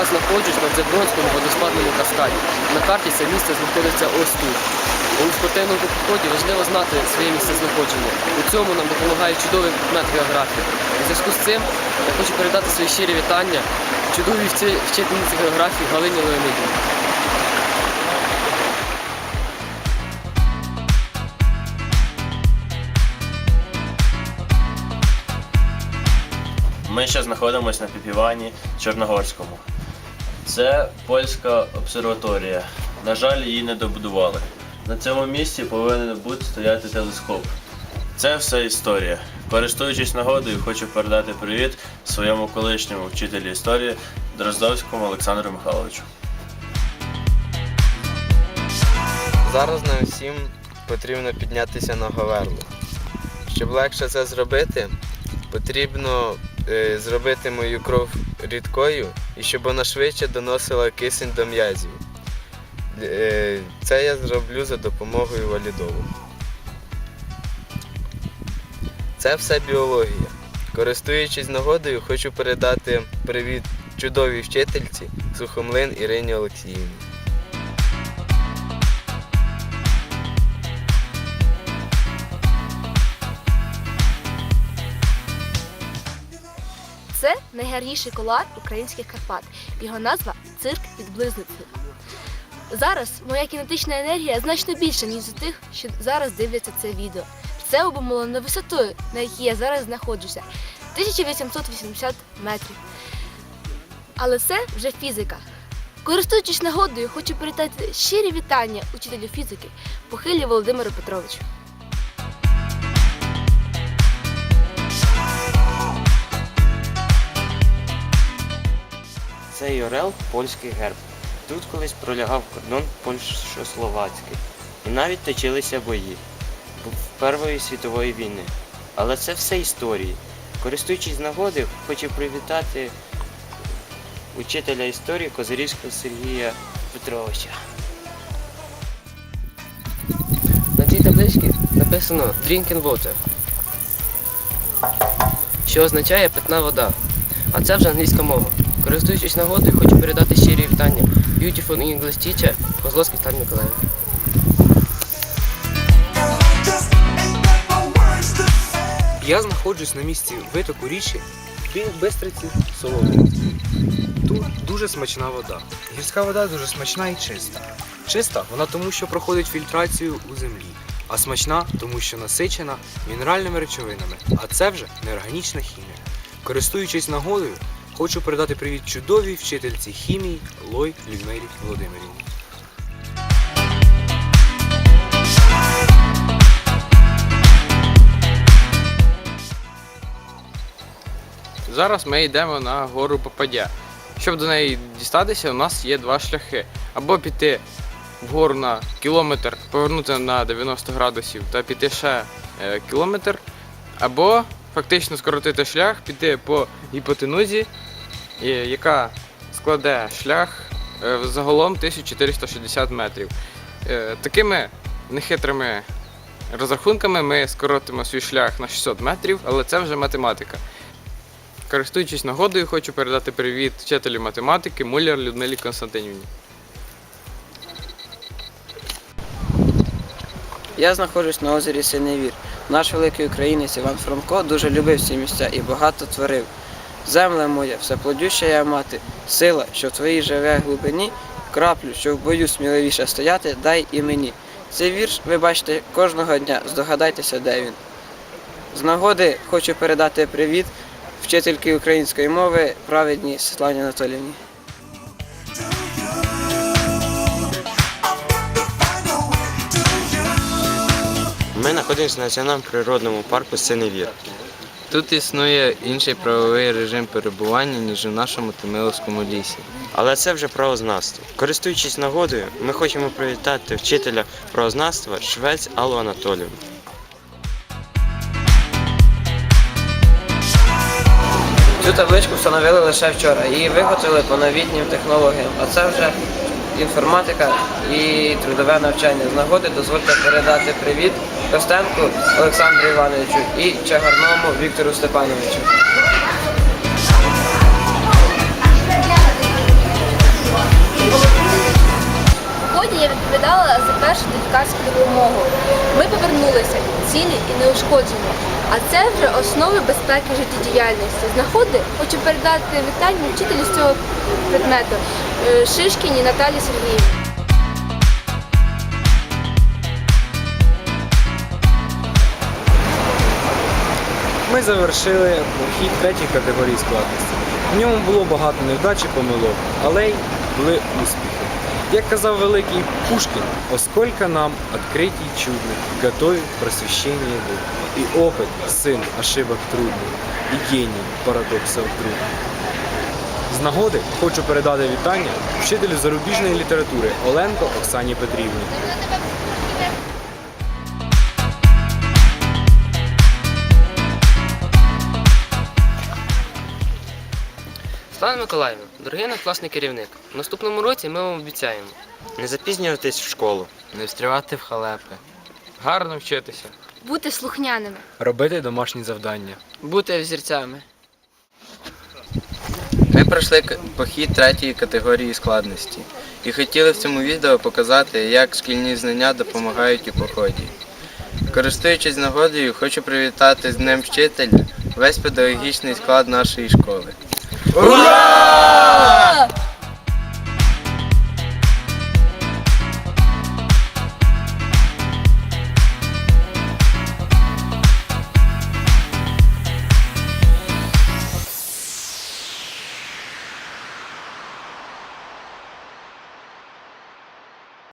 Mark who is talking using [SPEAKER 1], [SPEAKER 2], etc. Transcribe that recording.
[SPEAKER 1] Я знаходжусь на Дзебронському водоспадному каскаді. На карті це місце знаходиться ось тут. У спортивному поході важливо знати своє місце знаходження. У цьому нам допомагає чудовий предмет географії. У зв'язку з цим я хочу передати свої щирі вітання чудовій вчительниці географії Галині Леонідівні.
[SPEAKER 2] Ми ще знаходимося на Піпівані Чорногорському. Це польська обсерваторія. На жаль, її не добудували. На цьому місці повинен бути стояти телескоп. Це все історія. Користуючись нагодою, хочу передати привіт своєму колишньому вчителю історії Дроздовському Олександру Михайловичу.
[SPEAKER 3] Зараз нам всім потрібно піднятися на Говерлу. Щоб легше це зробити, потрібно е, зробити мою кров рідкою і щоб вона швидше доносила кисень до м'язів. Е, це я зроблю за допомогою валідолу. Це все біологія. Користуючись нагодою, хочу передати привіт чудовій вчительці Сухомлин Ірині Олексіївні.
[SPEAKER 4] Найгарніший колар українських Карпат. Його назва цирк від близнеців. Зараз моя кінетична енергія значно більша, ніж у тих, що зараз дивляться це відео. Це обумовлено висотою, на якій я зараз знаходжуся 1880 метрів. Але це вже фізика. Користуючись нагодою, хочу передати щирі вітання учителю фізики Похилі Володимиру Петровичу.
[SPEAKER 5] Цей орел польський герб. Тут колись пролягав кордон польсько-словацький. І навіть точилися бої в Першої світової війни. Але це все історії. Користуючись нагоди, хочу привітати учителя історії Козирівського Сергія Петровича.
[SPEAKER 1] На цій табличці написано Drinking Water, що означає питна вода. А це вже англійська мова. Користуючись нагодою, хочу передати щирі вітання Beautiful English Teacher Козловський Стан Миколаїв.
[SPEAKER 6] Я знаходжусь на місці витоку річки біля Бистриці. Тут дуже смачна вода. Гірська вода дуже смачна і чиста. Чиста вона тому, що проходить фільтрацію у землі, а смачна тому, що насичена мінеральними речовинами, а це вже неорганічна хімія. Користуючись нагодою, хочу передати привіт чудовій вчительці хімії Лой Людмилі Володимирівні.
[SPEAKER 7] Зараз ми йдемо на гору Попадя. Щоб до неї дістатися, у нас є два шляхи. Або піти вгору на кілометр, повернути на 90 градусів та піти ще е, кілометр, або фактично скоротити шлях, піти по гіпотенузі, яка складе шлях е, загалом 1460 метрів. Е, Такими нехитрими розрахунками ми скоротимо свій шлях на 600 метрів, але це вже математика. Користуючись нагодою, хочу передати привіт вчителю математики Муляр Людмилі Константинівні.
[SPEAKER 8] Я знаходжусь на озері Синевір. Наш великий українець Іван Франко дуже любив ці місця і багато творив. Земля моя, всеплодюща я мати, сила, що в твоїй живе глибині, краплю, що в бою сміливіше стояти, дай і мені. Цей вірш ви бачите кожного дня, здогадайтеся, де він. З нагоди хочу передати привіт вчительки української мови праведній Світлані Анатоліївні.
[SPEAKER 5] Ми знаходимося в національному природному парку Синевір.
[SPEAKER 3] Тут існує інший правовий режим перебування, ніж у нашому Тимиловському лісі.
[SPEAKER 5] Але це вже правознавство. Користуючись нагодою, ми хочемо привітати вчителя правознавства Швець Аллу Анатоліївну.
[SPEAKER 8] Цю табличку встановили лише вчора. Її виготовили по новітнім технологіям. А це вже інформатика і трудове навчання. З нагоди дозвольте передати привіт Костенку Олександру Івановичу і Чагарному Віктору Степановичу.
[SPEAKER 4] Сьогодні я відповідала за першу дитячу допомогу. Ми повернулися цілі і неушкоджені. А це вже основи безпеки життєдіяльності. Знаходи хочу передати вітання вчителю з цього предмету Шишкіні Наталі Сергіївні.
[SPEAKER 6] Ми завершили похід третій категорії складності. В ньому було багато невдач і помилок, але й були успіхи. Як казав великий Пушкін, осколько нам открытий чудных готовит просвещение Бог. И опыт сын ошибок трудных, і геній парадоксів трудних. З нагоди хочу передати вітання вчителю зарубіжної літератури Оленко Оксані Петрівні.
[SPEAKER 1] Світлана Миколаївна, дорогий наш класний керівник, в наступному році ми вам обіцяємо.
[SPEAKER 5] Не запізнюватись в школу.
[SPEAKER 3] Не встрівати в халепи.
[SPEAKER 7] Гарно вчитися.
[SPEAKER 4] Бути слухняними.
[SPEAKER 6] Робити домашні завдання.
[SPEAKER 8] Бути взірцями.
[SPEAKER 3] Ми пройшли похід третьої категорії складності і хотіли в цьому відео показати, як шкільні знання допомагають у поході. Користуючись нагодою, хочу привітати з Днем вчителя весь педагогічний склад нашої школи.
[SPEAKER 4] Ура!